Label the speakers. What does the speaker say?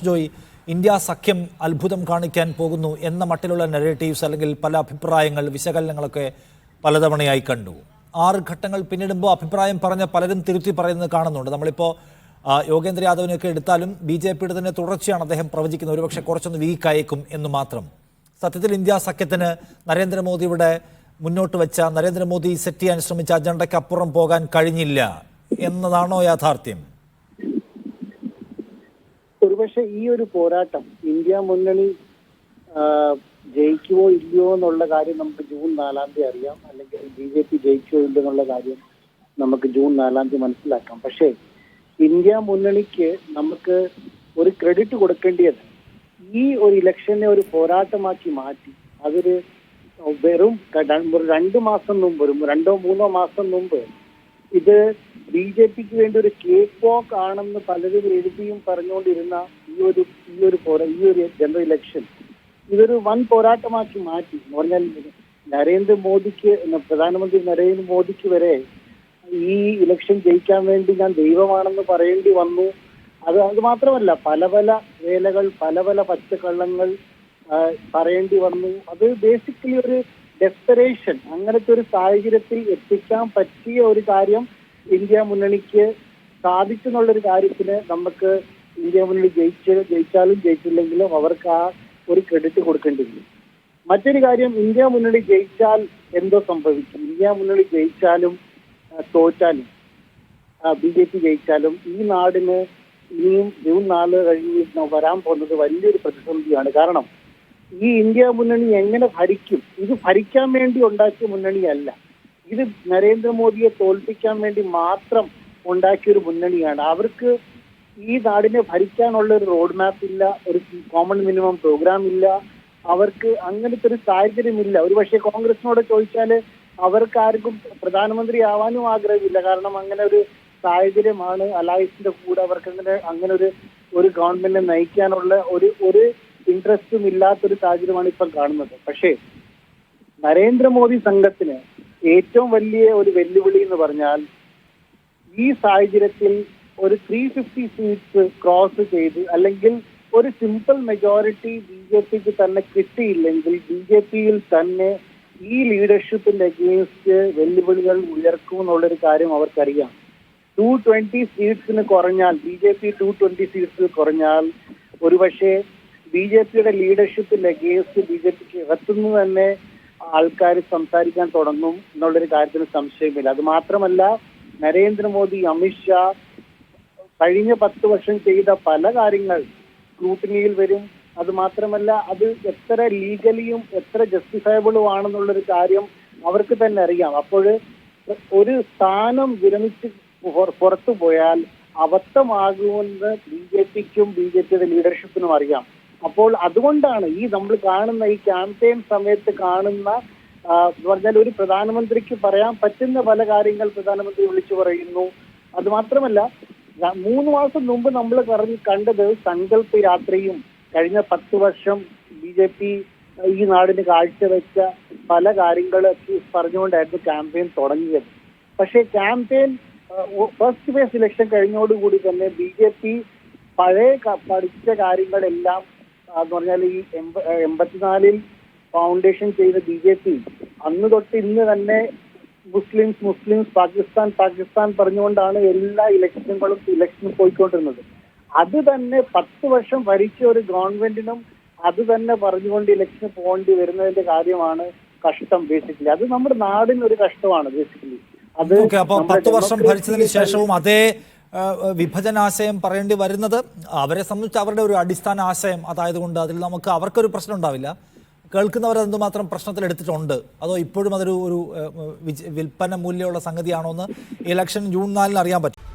Speaker 1: Joy India സഖ്യം അത്ഭുതം കാണിക്കാൻ പോകുന്നു എന്ന മട്ടിലുള്ള നെഗറ്റീവ്സ് അല്ലെങ്കിൽ പല അഭിപ്രായങ്ങൾ വിശകലനങ്ങളൊക്കെ പലതവണയായി കണ്ടു. ആറ് ഘട്ടങ്ങൾ പിന്നിടുമ്പോൾ അഭിപ്രായം പറഞ്ഞ പലരും തിരുത്തി പറയുന്നത് കാണുന്നുണ്ട്. നമ്മളിപ്പോൾ യോഗേന്ദ്ര യാദവിനെയൊക്കെ എടുത്താലും ബി ജെ പിയുടെ തന്നെ തുടർച്ചയാണ് അദ്ദേഹം പ്രവചിക്കുന്നത്. ഒരുപക്ഷെ കുറച്ചൊന്ന് വീക്ക് അയക്കും എന്ന് മാത്രം. സത്യത്തിൽ ഇന്ത്യ സഖ്യത്തിന് നരേന്ദ്രമോദിയുടെ മുന്നോട്ട് വെച്ച നരേന്ദ്രമോദി സെറ്റ് ചെയ്യാൻ ശ്രമിച്ച അജണ്ടയ്ക്ക് അപ്പുറം പോകാൻ കഴിഞ്ഞില്ല എന്നതാണോ യാഥാർത്ഥ്യം?
Speaker 2: ഒരുപക്ഷെ ഈ ഒരു പോരാട്ടം ഇന്ത്യ മുന്നണി ജയിക്കുമോ ഇല്ലയോ എന്നുള്ള കാര്യം നമുക്ക് ജൂൺ നാലാം തീയതി അറിയാം. അല്ലെങ്കിൽ ബി ജെ പി ജയിക്കുമോ ഇല്ല എന്നുള്ള കാര്യം നമുക്ക് ജൂൺ നാലാം തീയതി മനസ്സിലാക്കാം. പക്ഷേ ഇന്ത്യ മുന്നണിക്ക് നമുക്ക് ഒരു ക്രെഡിറ്റ് കൊടുക്കേണ്ടത് ഈ ഒരു ഇലക്ഷനെ ഒരു പോരാട്ടമാക്കി മാറ്റി. അതൊരു വെറും രണ്ട് മാസം മുമ്പ് രണ്ടോ മൂന്നോ മാസം മുമ്പ് ഇത് ബി ജെ പിക്ക് വേണ്ടി ഒരു കേക്ക് വാക്ക് ആണെന്ന് പലരും എഴുതിയും പറഞ്ഞുകൊണ്ടിരുന്ന ഈ ഒരു ഈ ഒരു പോരാ ഈ ഒരു ജനറൽ ഇലക്ഷൻ ഇതൊരു വൻ പോരാട്ടമാക്കി മാറ്റി എന്ന് പറഞ്ഞാൽ നരേന്ദ്രമോദിക്ക് പ്രധാനമന്ത്രി നരേന്ദ്രമോദിക്ക് വരെ ഈ ഇലക്ഷൻ ജയിക്കാൻ വേണ്ടി ഞാൻ ദൈവമാണെന്ന് പറയേണ്ടി വന്നു. അത് അത് മാത്രമല്ല പല പല വേലകൾ പല പല പച്ചക്കള്ളങ്ങൾ പറയേണ്ടി വന്നു. അത് ബേസിക്കലി ഒരു ഡെസ്പറേഷൻ അങ്ങനത്തെ ഒരു സാഹചര്യത്തിൽ എത്തിക്കാൻ പറ്റിയ ഒരു കാര്യം ഇന്ത്യ മുന്നണിക്ക് സാധിച്ചു എന്നുള്ളൊരു കാര്യത്തിന് നമുക്ക് ഇന്ത്യ മുന്നണി ജയിച്ച് ജയിച്ചാലും ജയിച്ചില്ലെങ്കിലും അവർക്ക് ആ ഒരു ക്രെഡിറ്റ് കൊടുക്കേണ്ടിയിരിക്കും മറ്റൊരു കാര്യം ഇന്ത്യ മുന്നണി ജയിച്ചാൽ എന്തോ സംഭവിക്കും. ഇന്ത്യ മുന്നണി ജയിച്ചാലും തോറ്റാലും ബി ജെ പി ജയിച്ചാലും ഈ നാടിന് ഇനിയും ജൂൺ നാല് കഴിഞ്ഞ് വരാൻ പോകുന്നത് വലിയൊരു പ്രതിസന്ധിയാണ്. കാരണം ഈ ഇന്ത്യ മുന്നണി എങ്ങനെ ഭരിക്കും? ഇത് ഭരിക്കാൻ വേണ്ടി ഉണ്ടാക്കിയ മുന്നണിയല്ല ഇത് നരേന്ദ്രമോദിയെ തോൽപ്പിക്കാൻ വേണ്ടി മാത്രം ഉണ്ടാക്കിയ ഒരു മുന്നണിയാണ്. അവർക്ക് ഈ നാടിനെ ഭരിക്കാനുള്ള ഒരു റോഡ് മാപ്പ് ഇല്ല ഒരു കോമൺ മിനിമം പ്രോഗ്രാം ഇല്ല. അവർക്ക് അങ്ങനത്തെ ഒരു സാഹചര്യമില്ല ഒരു പക്ഷേ കോൺഗ്രസിനോട് ചോദിച്ചാൽ അവർക്ക് ആർക്കും പ്രധാനമന്ത്രി ആവാനും ആഗ്രഹമില്ല. കാരണം അങ്ങനെ ഒരു സാഹചര്യമാണ് അലായസിന്റെ കൂടെ അവർക്ക് അങ്ങനെ അങ്ങനെ ഒരു ഒരു ഗവൺമെന്റിനെ നയിക്കാനുള്ള ഒരു ഒരു ഇൻട്രസ്റ്റും ഇല്ലാത്തൊരു സാഹചര്യമാണ് ഇപ്പം കാണുന്നത്. പക്ഷേ നരേന്ദ്രമോദി സംഘത്തിന് ഏറ്റവും വലിയ ഒരു വെല്ലുവിളി എന്ന് പറഞ്ഞാൽ ഈ സാഹചര്യത്തിൽ ഒരു ത്രീ ഫിഫ്റ്റി സീറ്റ്സ് ക്രോസ് ചെയ്ത് അല്ലെങ്കിൽ ഒരു സിമ്പിൾ മെജോറിറ്റി ബി ജെ പിക്ക് തന്നെ കിട്ടിയില്ലെങ്കിൽ ബി ജെ പിയിൽ തന്നെ ഈ ലീഡർഷിപ്പിന്റെ അഗെയിൻസ്റ്റ് വെല്ലുവിളികൾ ഉയർക്കും എന്നുള്ളൊരു കാര്യം അവർക്കറിയാം. ടു ട്വന്റി സീറ്റ്സിന് കുറഞ്ഞാൽ B J P two twenty സീറ്റ്സിൽ കുറഞ്ഞാൽ ഒരുപക്ഷെ ബി ജെ പിയുടെ ലീഡർഷിപ്പിന്റെ അഗേൻസ്റ്റ് ബി ജെ പിക്ക് അകത്തുനിന്ന് തന്നെ ആൾക്കാർ സംസാരിക്കാൻ തുടങ്ങും എന്നുള്ളൊരു കാര്യത്തിന് സംശയമില്ല. അത് മാത്രമല്ല നരേന്ദ്രമോദി അമിത്ഷാ കഴിഞ്ഞ പത്ത് വർഷം ചെയ്ത പല കാര്യങ്ങൾ സ്ക്രൂട്ടിനിയിൽ വരും. അത് മാത്രമല്ല അത് എത്ര ലീഗലിയും എത്ര ജസ്റ്റിഫയബിളും ആണെന്നുള്ളൊരു കാര്യം അവർക്ക് തന്നെ അറിയാം. അപ്പോൾ ഒരു സ്ഥാനം വിരമിച്ച് പുറ- പുറത്തു പോയാൽ അബദ്ധമാകുമെന്ന് ബി ജെ പിക്കും ബി ജെ പിയുടെ ലീഡർഷിപ്പിനും അറിയാം. അപ്പോൾ അതുകൊണ്ടാണ് ഈ നമ്മൾ കാണുന്ന ഈ ക്യാമ്പയിൻ സമയത്ത് കാണുന്ന പറഞ്ഞാൽ ഒരു പ്രധാനമന്ത്രിക്ക് പറയാൻ പറ്റുന്ന പല കാര്യങ്ങൾ പ്രധാനമന്ത്രി വിളിച്ചു പറയുന്നു. അത് മാത്രമല്ല മൂന്ന് മാസം മുമ്പ് നമ്മൾ പറഞ്ഞ് കണ്ടത് സങ്കല്പ യാത്രയും കഴിഞ്ഞ പത്ത് വർഷം ബി ജെ പി ഈ നാടിന് കാഴ്ചവെച്ച പല കാര്യങ്ങളൊക്കെ പറഞ്ഞുകൊണ്ടായിരുന്നു ക്യാമ്പയിൻ തുടങ്ങിയത്. പക്ഷേ ക്യാമ്പയിൻ ഫസ്റ്റ് ഫേസ് ഇലക്ഷൻ കഴിഞ്ഞോടുകൂടി തന്നെ ബി ജെ പി പഴയ പഠിച്ച കാര്യങ്ങളെല്ലാം എന്ന് പറഞ്ഞാൽ ഈ എൺപത്തിനാലിൽ ഫൗണ്ടേഷൻ ചെയ്ത ബി ജെ പി അന്ന് തൊട്ട് ഇന്ന് തന്നെ മുസ്ലിംസ് മുസ്ലിംസ് പാകിസ്ഥാൻ പാകിസ്ഥാൻ പറഞ്ഞുകൊണ്ടാണ് എല്ലാ ഇലക്ഷനുകളും ഇലക്ഷൻ പോയിക്കൊണ്ടിരുന്നത്. അത് തന്നെ പത്ത് വർഷം ഭരിച്ച ഒരു ഗവൺമെന്റിനും അത് തന്നെ പറഞ്ഞുകൊണ്ട് ഇലക്ഷന് പോകേണ്ടി വരുന്നതിന്റെ കാര്യമാണ് കഷ്ടം ബേസിക്കലി അത് നമ്മുടെ നാടിന് ഒരു കഷ്ടമാണ് ബേസിക്കലി അത്
Speaker 1: പത്ത് വർഷം ഭരിച്ചതിന് ശേഷവും അതേ വിഭജനാശയം പറയേണ്ടി വരുന്നത് അവരെ സംബന്ധിച്ച് അവരുടെ ഒരു അടിസ്ഥാന ആശയം അതായതുകൊണ്ട് അതിൽ നമുക്ക് അവർക്കൊരു പ്രശ്നം ഉണ്ടാവില്ല. കേൾക്കുന്നവർ എന്തുമാത്രം പ്രശ്നത്തിൽ എടുത്തിട്ടുണ്ട്? അതോ ഇപ്പോഴും അതൊരു ഒരു വിൽപ്പന മൂല്യമുള്ള സംഗതിയാണോ എന്ന് ഇലക്ഷൻ ജൂൺ നാലിന് അറിയാൻ പറ്റും.